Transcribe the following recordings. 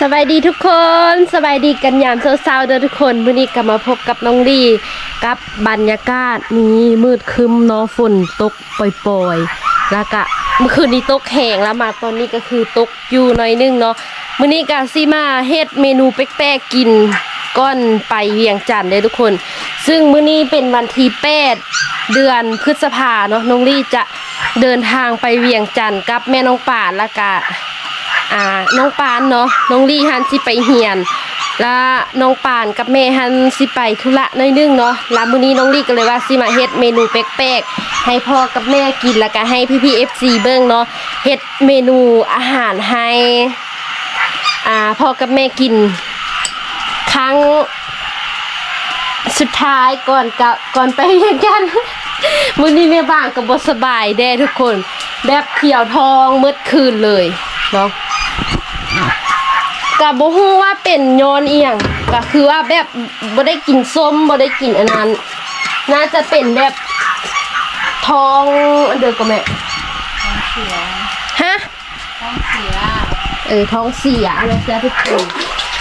สบายดีทุกคนสบายดีกันยามเช้าๆเด้อทุกคนมื้อนี้ก็มาพบกับน้องดีกับบรรยากาศนี้มืดครึมเนาะฝนตกปล่อยๆแล้วก็เมื่อคืนนี้ตกแห้งแล้วมาตอนนี้ก็คือตกอยู่หน่อยนึงเนาะมื้อนี้ก็สิมาเฮ็ดเมนูแปลกๆกินก้อนไปเวียงจันทน์เด้อทุกคน ซึ่งมื้อนี้เป็นวันที่8เดือนพฤษภาเนาะน้องลี่จะเดินทางไปเวียงจันทน์กับแม่น้องป่านแล้วก็ อ่าน้องปานเนาะน้องลี่ฮันสิไปเฮียนแล้วน้องปานกับแม่ฮันสิไปธุระน้อยนึงเนาะแล้วมื้อนี้น้องลี่ก็เลยว่าสิมาเฮ็ดเมนูแปลกๆให้พ่อกับแม่กินแล้วก็ให้พี่ๆ FC เบิ่งเนาะเฮ็ดเมนูอาหารให้อ่าพ่อกับแม่กิน ครั้งสุดท้ายก่อนกับก่อนไปเรียนกันมื้อนี้แม่บ้านก็บ่สบายแด้ทุกคน แบบเขียวทองมืดคืนเลยเนาะ ก็บ่ฮู้ว่าเป็นย้อนอียงก็คือว่าแบบบ่ได้กินส้มบ่ได้กินอันนั้น น่าจะเป็นแบบทองอันเดียวกับแม่ทองเสียฮะต้องเสียเออท้องเสียนะจ๊ะทุกคน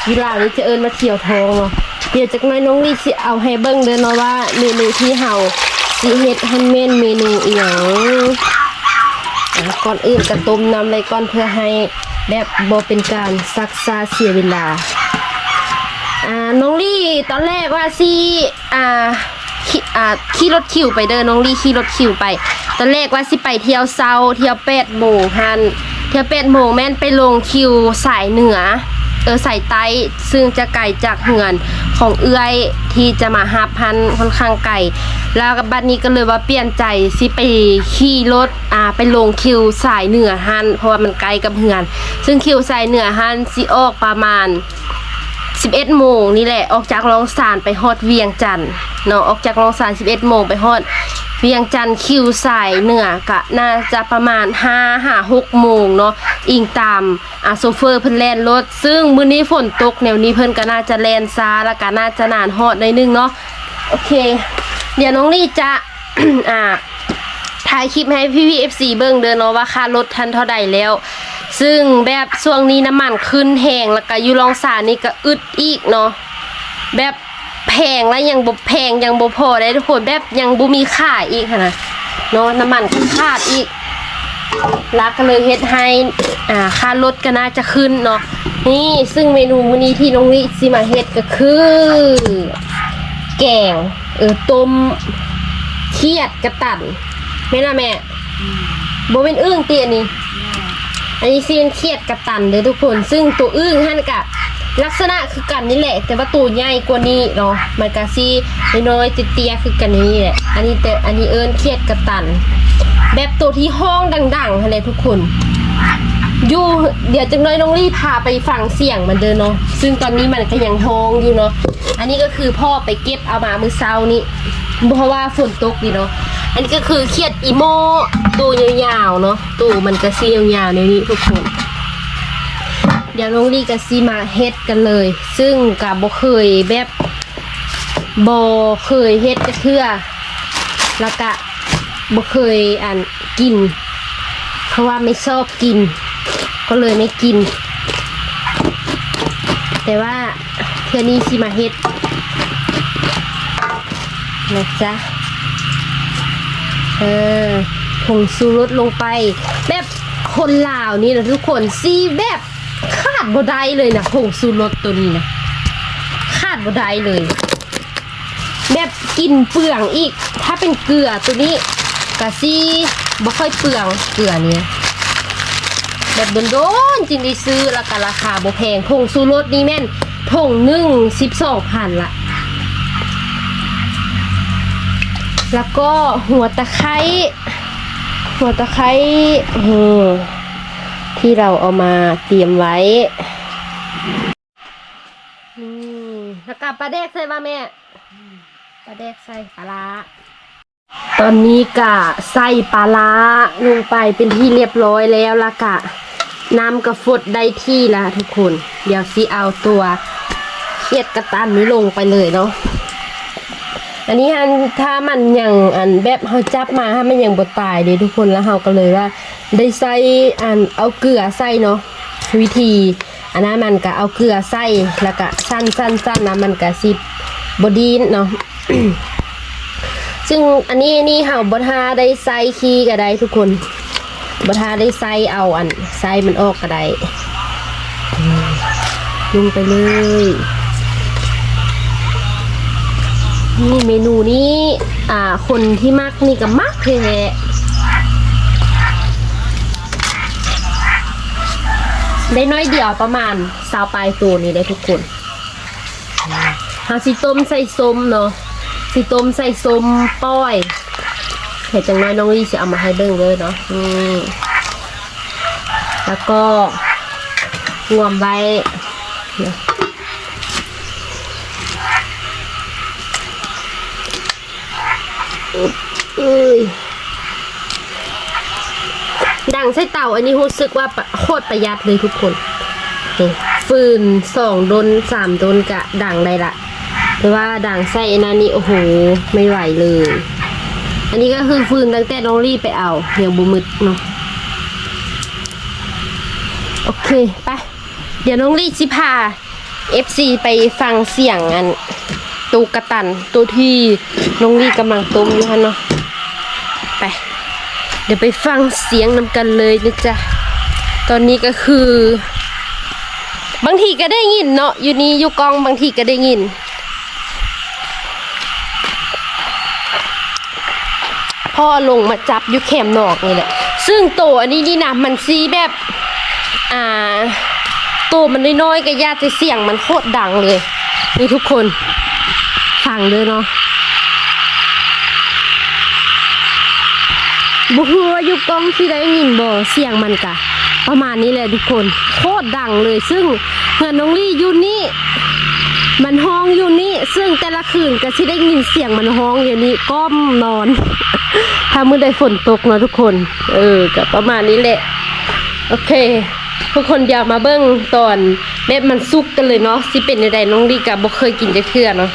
เวลานี้จะเอินมาเที่ยวทองเนาะเดี๋ยวจากหน้อยน้องลี่สิเอาให้เบิ่งเด้อเนาะว่าเมนูที่เฮาสิเฮ็ดให้เมนเมนูอีหยังก่อนอื่นก็ต้มน้ำไว้ก่อนเพื่อให้ แบบบอเป็นการซักซาเสียเวลา อ่า น้องลี่ตอนแรกว่าสิอ่าขี่อ่าขี่รถคิวไปเดินน้องลี่ขี่รถคิวไป ตอนแรกว่าสิไปเที่ยวเซาเที่ยวเป็ดโมงฮันเที่ยวเป็ดโมงแม่นไปลงคิวสายเหนือ เออใสายใต้ซึ่งจะไกลจากเหือนของเอื้อยที่จะมาฮับพันค่อนข้างไกลแล้วกับบัดนี้ก็เลยว่าเปลี่ยนใจสิไปขี่รถอ่าไปลงคิวสายเหนือฮันเพราะว่ามันไกลกับเหือน ซึ่งคิวสายเหนือฮันสิออกประมาณ 11โมงนี่แหละออกจากโรงสารไปฮอดเวียงจันทน์เนาะออกจากโรงสาร 11โมงไปฮอด วียงจันทน์คิวสายเหนือกะน่าจะประมาณ5 5 6โมงเนาะอิงตามอ่าโซเฟอร์เพิ่นแล่นรถ ซึ่งมื้อนี้ฝนตกแนวนี้เพิ่นก็น่าจะแล่นช้าแล้วก็น่าจะนานฮอดหน่อยนึงเนาะโอเค เดี๋ยวน้องลี่จะอ่าถ่ายคลิปให้พี่พี่เอฟซีเบิ่งเด้อเนาะว่าค่ารถทันเท่าใดแล้ว ซึ่งแบบช่วงนี้น้ำมันขึ้นแหงแล้วก็อยู่ลองสารนี่ก็อึดอีกเนาะแบบ แพงแล้วยังบ่แพงยังบ่พอได้ทุกคนแบบยังบ่มีค่าอีกนะเนาะน้ำมันก็ขาดอีกแล้วก็เลยเฮ็ดให้อ่าค่ารถก็น่าจะขึ้นเนาะนี่ซึ่งเมนูมื้อนี้ที่น้องวิสิมาเฮ็ดก็คือ แกงเออต้มเครียดกระตันแม่นล่ะแม่บ่เป็นอึ้งเตียนี่อันนี้ซีนเครียดกระตันเด้อทุกคน ซึ่งตัวอึ้งหั่นกะ ลักษณะคือกันนี่แหละ แต่ว่าตัวใหญ่กว่านี้เนาะมันก็ซีน้อยๆเตี้ยๆคือกันนี่แหละอันนี้แต่อันนี้เอิ้นเครียดกระตัน แบบตัวที่ห้องดังๆหั่นแหละทุกคนอยู่เดี๋ยวจังน้อยน้องรีพาไปฟังเสียงมันเดินเนาะซึ่งตอนนี้มันก็ยังห้องอยู่เนาะอันนี้ก็คือพ่อไปเก็บเอามามือเช้านี้เพราะว่าฝนตกดีเนาะอันนี้ก็คือเครียดอีโมตัวยาวๆเนาะตัวมันก็ซียาวๆในนี้ทุกคน เดี๋ยวน้องรีกับซีมาเฮ็ดกันเลย ซึ่งกับบ่เคยแบบบ่เคยเฮ็ดจะเทือแล้วก็บ่เคยอ่านกิน เพราะว่าไม่ชอบกิน ก็เลยไม่กิน แต่ว่าเทื่อนี้สิมาเฮ็ดนะจ๊ะเออผงซูรสลงไป แบบคนลาวนี่นะทุกคนซีแบบ ขาดบ่ได้เลยนะผงซูรสตัวนี้นะขาดบ่ได้เลย แบบกินเปลืองอีก ถ้าเป็นเกลือตัวนี้กะซีบ่ค่อยเปลืองเกลือเนี้ยแบบโดนๆจึงด้ซื้อแล้วก็ราคาบ่แพงผงซูรสนี่แม่นผงหนึ่งสิบสองพันละแล้วก็หัวตะไคร้หัวตะไคร้อืม ที่เราเอามาเตรียมไว้อืมแล้วก็ปลาแดกใส่ป่ะแม่ปลาแดกใส่ปลาร้าตอนนี้กะใส่ปลาร้าลงไปเป็นที่เรียบร้อยแล้วละกะน้ำกระฟดได้ที่แล้วทุกคน เดี๋ยวซีเอาตัวเครียดกระตันนี้ลงไปเลยเนาะ อันนี้อันถ้ามันยังอันแบบเขาจับมาถ้ามันยังบดตายเดี๋ยวทุกคนแล้วเขาก็เลยว่า ได้ใส่อันเอาเกลือใส่เนาะวิธี อันนั้นมันก็เอาเกลือใส่แล้วก็สั้นสั้นสั้นนะมันก็สิบบดีนเนาะซึ่งอันนี้นี่เห่าบทาได้ใส่ขี้ก็ได้ทุกคนบทาได้ใส่เอาอันใส่มันออกก็ได้ลงไปเลย นี่เมนูนี้อ่า คนที่มักนี่ก็มักแท้ได้น้อยเดียวประมาณสาวปลายตัวนี้ได้ทุกคนหาสิต้มใส่ส้มเนาะสิต้มใส่ส้มป้อยเห็ดจังน้อยน้องลี่จะเอามาให้เบิ่งเลยเนาะนี่แล้วก็รวมไว้ ดังใส่เต่าอันนี้รู้สึกว่าโคตรประหยัดเลยทุกคนฟืนสองดนสามดนกะดังได้ละแต่ว่าดังใส่อันนั้นนี่โอ้โห ไม่ไหวเลย อันนี้ก็คือฟืนตั้งแต่น้องรีไปเอาเดี๋ยวบุมึดเนาะโอเคไปเดี๋ยวน้องรีสิพา FC ไปฟังเสียงอัน ตูกระตันตัวที่น้องลี่กำลังต้มอยู่ฮะเนาะไป เดี๋ยวไปฟังเสียงนำกันเลยนะจ๊ะตอนนี้ก็คือ บางทีก็ได้ยินเนาะอยู่นี่อยู่กองบางทีก็ได้ยินพ่อลงมาจับอยู่แคมนอกนี่แหละ ซึ่งโตอันนี้นี่นะมันซีแบบ อ่า โตมันน้อยๆก็ยาจะเสียงมันโคตรดังเลย นี่ทุกคน ฟังเลยเนาะบุหัวอยู่กล้องที่ได้ยินบ่เสียงมันกะ ประมาณนี้เลยทุกคนโคตรดังเลย ซึ่งเงินน้องลี่อยู่นี่มันห้องอยู่นี่ซึ่งแต่ละคืนก็ที่ได้ยินเสียงมันห้องอยู่นี่ก้มนอน ถ้ามือได้ฝนตกเนาะทุกคน เออก็ประมาณนี้แหละ โอเค ทุกคนเดี๋ยวมาเบิ้งตอนเม็ดมันสุกกันเลยเนาะสิเป็นใดๆน้องลี่กับบ่เคยกินจักเทื่อเนาะ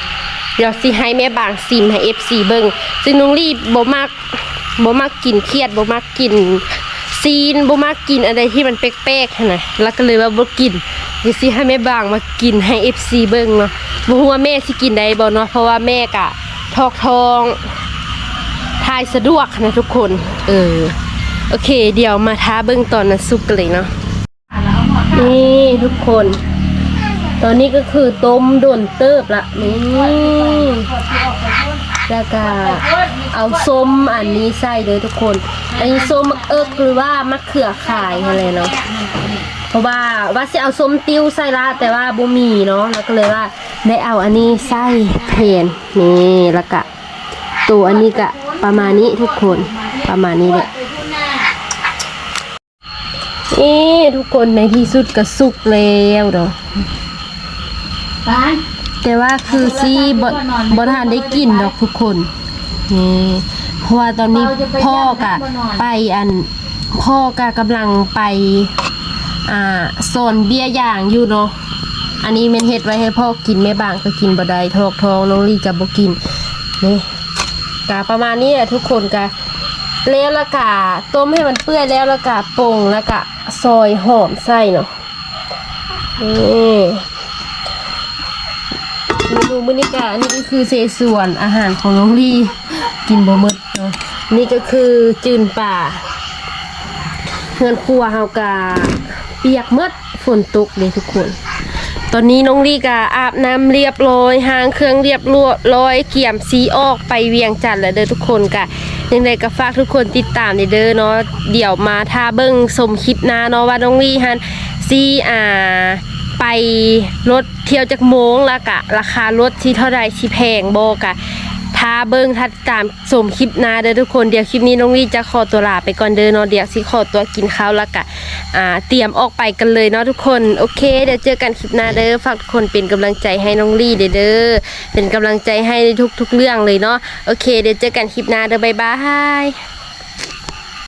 เดี๋ยวสิให้แม่บางซิมให้ FC เบิ่งซึ่งน้องลี่บ่มักบ่มักกินเครียดบ่มักกินซีนบ่มักกินอะไรที่มันแปลกๆนะแล้วก็เลยว่าบ่กินเดี๋ยวสิให้แม่บางมากินให้ FC เบิ่งเนาะบ่ฮู้ว่าแม่สิกินได้บ่เนาะเพราะว่าแม่กะทอกทองทายสะดวกนะทุกคน เออ โอเค เดี๋ยวมาท้าเบิ่งตอนนั้นสุกกันเลยเนาะ นี่ทุกคน ตอนนี้ก็คือต้มโดนเติบละนี่แล้วก็เอาส้มอันนี้ใส่เลยทุกคน อันนี้ส้มมะเอิกหรือว่ามะเขือขายอะไรเนาะเพราะว่าว่าจะเอาส้มติ้วใส่ละแต่ว่าบุมีเนาะแล้วก็เลยว่าได้เอาอันนี้ใส่เพนนี่แล้วก็ตัวอันนี้ก็ประมาณนี้ทุกคนประมาณนี้แหละนี่ทุกคนในที่สุดก็สุกแล้วเนาะ บ้านแต่ว่าคือซีบดบทานได้กินดอกทุกคนนี่เพราะว่าตอนนี้พ่อกะไปอันพ่อกะกำลังไปอ่าโซนเบี้ยอย่างอยู่เนาะอันนี้เมนเฮ็ดไว้ให้พ่อกินแม่บางก็กินบ่ได้ทอกทองน้องลี่กับบ่กินนี่กะประมาณนี้แหละทุกคนกะแล้วและกะต้มให้มันเปื่อยแล้วและกะปรุงแล้วกะซอยหอมใส่เนาะนี่เมื้อนี้ก็อันนี้ก็คือเซส่วนอาหารของน้องลีกินบ่หมดเนาะนี่ก็คือจืนป่าเงินครัวเฮากะเปียกหมดฝนตกเลยทุกคน ตอนนี้น้องลีก็อาบน้ำเรียบร้อยหางเครื่องเรียบร้อยเกี่ยมสีออกไปเวียงจันทน์แล้วเด้อทุกคนกะยังไงก็ฝากทุกคนติดตามเด้อเนาะเดี๋ยวมาท่าเบิ้งสมคลิปหน้าเนาะว่าน้องลีฮันซีอ่า ไปรถเที่ยวจากโมงแล้วกะ ราคารถที่เท่าใดที่แพงโบกะท้าเบิ้งทัดตามสมคลิปนาเด้อทุกคนเดี๋ยวคลิปนี้น้องลี่จะขอตัวลาไปก่อนเด้อนาะเดี๋ยวสิขอตัวกินข้าวแล้วกะอ่าเตรียมออกไปกันเลยเนาะทุกคนโอเคเดี๋ยวเจอกันคลิปหน้าเด้อฝากทุกคนเป็นกำลังใจให้น้องลี่เด้อเด้อเป็นกำลังใจให้ในทุกๆเรื่องเลยเนาะโอเคเดี๋ยวเจอกันคลิปหน้าเด้อบ๊ายบาย